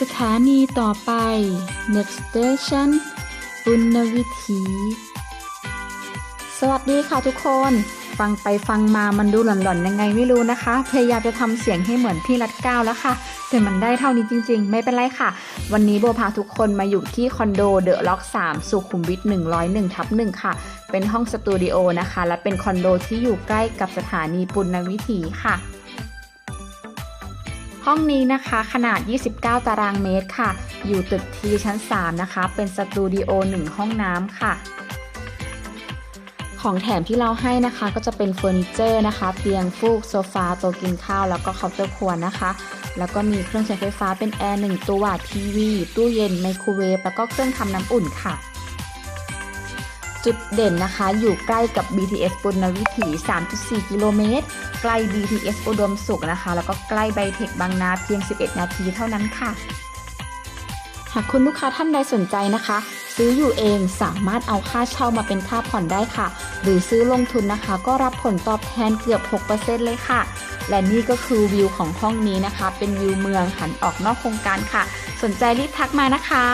สถานีต่อไป next station ปุณณวิถี สวัสดีค่ะทุกคน ฟังไปฟังมามันดูหล่อนๆยังไงไม่รู้นะคะ พยายามจะทำเสียงให้เหมือนพี่รัดเก้าแล้วค่ะ แต่มันได้เท่านี้จริง ๆ ไม่เป็นไรค่ะ วันนี้โบพาทุกคนมาอยู่ที่คอนโดเดอะล็อก 3 สุขุมวิท 101 ทับ1ค่ะ เป็นห้องสตูดิโอนะคะ และเป็นคอนโดที่อยู่ใกล้กับสถานีปุณณวิถีค่ะ ห้องนี้นะคะขนาด 29 ตารางเมตรค่ะ อยู่ตึกทีชั้น 3 นะคะ เป็นสตูดิโอ 1 ห้องน้ำค่ะ ของแถมที่เราให้นะคะก็จะเป็นเฟอร์นิเจอร์นะคะ เตียงฟูกโซฟาโต๊ะกินข้าว แล้วก็เคาน์เตอร์ครัวนะคะ แล้วก็มีเครื่องใช้ไฟฟ้าเป็นแอร์หนึ่งตัวทีวี ตู้เย็นไมโครเวฟแล้วก็เครื่องทำน้ำอุ่นค่ะ จุดเด่นนะคะ อยู่ใกล้กับ BTS ปุณณวิถี 3.4 กิโลเมตร ใกล้ BTS อุดมสุขนะคะ แล้วก็ใกล้ไบเทคบางนาเพียง 11 นาทีเท่านั้นค่ะ หากคุณลูกค้าท่านใดสนใจนะคะ ซื้ออยู่เองสามารถเอาค่าเช่ามาเป็นค่าผ่อนได้ค่ะ หรือซื้อลงทุนนะคะ ก็รับผลตอบแทนเกือบ 6%เลยค่ะ และนี่ก็คือวิวของห้องนี้นะคะ เป็นวิวเมืองหันออกนอกโครงการค่ะ สนใจรีบทักมานะคะ